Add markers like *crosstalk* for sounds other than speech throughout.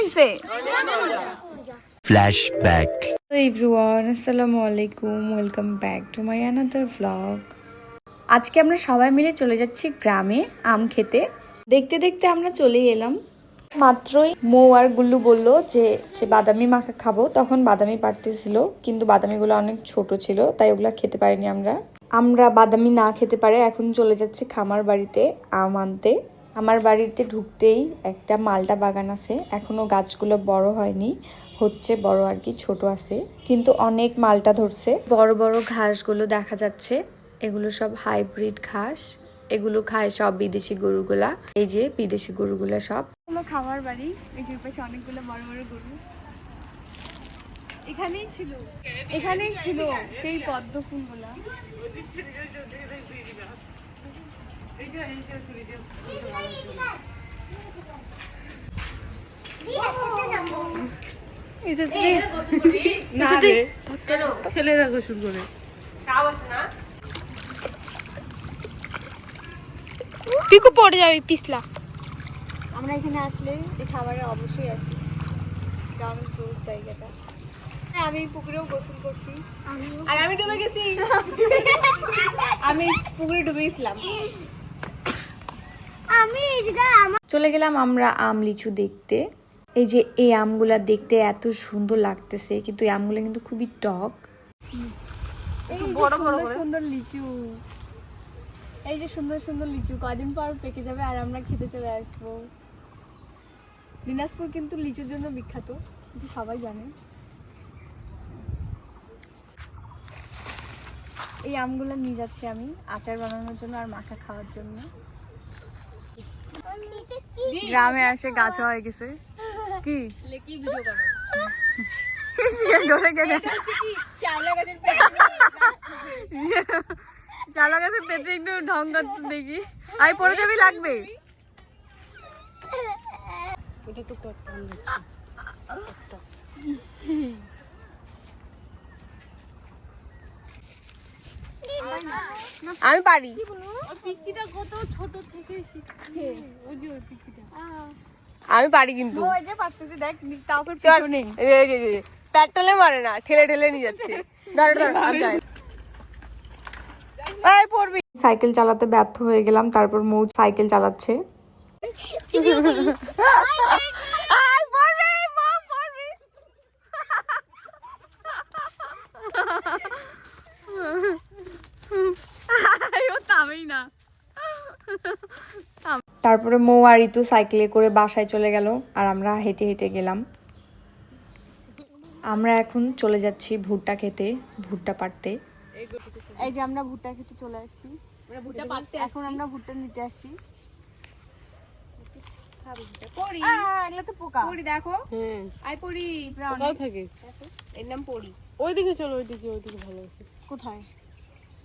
হয়েছে Flashback. Everyone আসসালামু আলাইকুম welcome back to my another vlog আজকে আমরা সবাই মিলে চলে যাচ্ছি গ্রামে আম খেতে। দেখতে দেখতে আমরা চলে এলাম। মাত্রই মৌ আর গুল্লু বলল যে যে বাদামি মাখা খাব তখন বাদামি পারতেছিল কিন্তু বাদামিগুলো অনেক ছোট ছিল তাই ওগুলা খেতে পারিনি আমরা। আমরা বাদামি না খেতে পারে এখন চলে যাচ্ছি খামার বাড়িতে আম আনতে। আমার বাড়িতে ঢুকতেই একটা মালটা বাগান আছে। এখনও গাছগুলো বড় হয়নি। হচ্ছে বড় আর কি, ছোট আছে। কিন্তু অনেক মালটা ধরছে। বড় বড় ঘাসগুলো দেখা যাচ্ছে। এগুলো সব হাইব্রিড ঘাস। এগুলো খায় সব বিদেশি গরুগুলা। এই যে বিদেশি গরুগুলা সব। খামার বাড়ি। যে পাশে অনেকগুলো বড় বড় গরু। এখানেই ছিল। এখানেই ছিল সেই পদ্ম ফুলগুলা। ছেলেরা গোসল করে। পিকু পড়ে যাবে পিছলা। আমরা এখানে আসলে এই খাবারে অবশ্যই আসি। গ্রামের পুরো জায়গাটা। হ্যাঁ, আমি পুকুরেও গোসল করছি। আর আমি ডুবে গেছি। *laughs* আমি পুকুরে ডুবে গেছিলাম। চলে গেলাম আমরা আম লিচু দেখতে। এই যে এই আমগুলা দেখতে এত সুন্দর লাগতেছে কিন্তু এই আমগুলো কিন্তু খুবই টক। বড় বড় সুন্দর লিচু। এই যে সুন্দর সুন্দর লিচু কদিন পর পেকে যাবে আর আমরা খেতে চলে আসব। দিনাজপুর কিন্তু লিচুর জন্য বিখ্যাত কিন্তু সবাই জানে। এই আমগুলো নিয়ে যাচ্ছি আমি আচার বানানোর জন্য আর মাখা খাওয়ার জন্য। গ্রামে এসে গাছ হয়ে গেছে কি? কি ভিডিও করো। ডরে গেলে চালা গাছের পেটে একটু ঢং করতে দেখি। আই পড়ে যাবি লাগবে। আমি পারি। আমি পারি কিন্তু। ওই যে পারতেছি দেখ চল। পিছনে। এই যে, এই যে, এই পেট্রোলে মারে না ঠেলে ঠেলে নিয়ে যাচ্ছে। ধরো ধরো আমি যাই। এই পড়বি। সাইকেল চালাতে ব্যর্থ হয়ে গেলাম তারপর মৌ সাইকেল চালাচ্ছে *laughs* আয় পড়বি মা পড়বি আয়, ও থামেই না তারপরে মৌ আর ঋতু সাইকেলে করে বাসায় চলে গেল আর আমরা হেঁটে হেঁটে গেলাম। আমরা এখন চলে যাচ্ছি ভুট্টা খেতে ভুট্টা পাড়তে। এই যে আমরা ভুট্টা খেতে চলে আসছি। এখন আমরা ভুট্টা নিতে আসছি। পড়ি ওইদিকে চলো ওইদিকে ওইদিকে ভালো আছে কোথায়?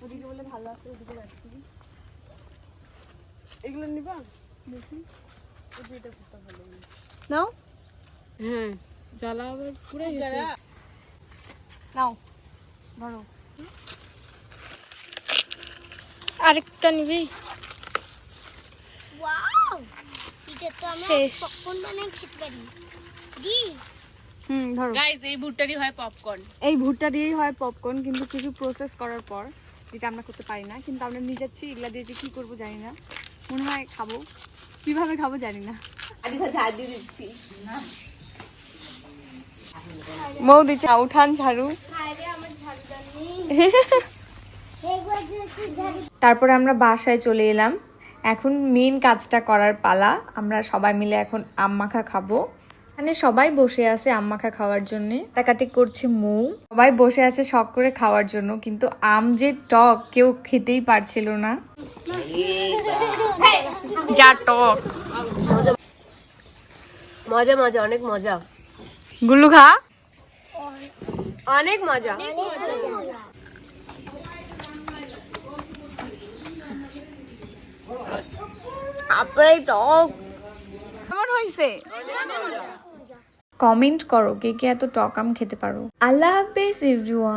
ওদিকে বলে ভালো আছে ওদিকে যাচ্ছি। এগুলো নিবা? নাও। হ্যাঁ জ্বালা আবার পুরো নাও ধরো। আরেকটা নিবি। এই ভুট্টারই হয় পপকর্ন এই ভুট্টা দিয়েই হয় পপকর্ন কিন্তু কিছু প্রসেস করার পর যেটা আমরা করতে পারি না কিন্তু আমরা নিয়ে যাচ্ছি এগুলা দিয়ে যে কি করব জানি না। মনে হয় খাব। কীভাবে খাব জানি না। মৌ দিচ্ছে। উঠান ঝাড়ু। তারপরে আমরা বাসায় চলে এলাম। এখন মেন কাজটা করার পালা। আমরা সবাই মিলে এখন আম মাখা খাব। মানে সবাই বসে আছে আম মাখা খাওয়ার জন্য। কাটাকাটি করছে মৌ। সবাই বসে আছে শখ করে খাওয়ার জন্য। কিন্তু আম যে টক কেউ খেতেই পারছিল না। যা টক। মজা মজা অনেক মজা। গুল্লু খা। অনেক মজা। আপনার টক। কেমন হয়েছে? কমেন্ট করো কে কে এত টক আম খেতে পারো। আল্লাহ হাফেজ এভরিওয়ান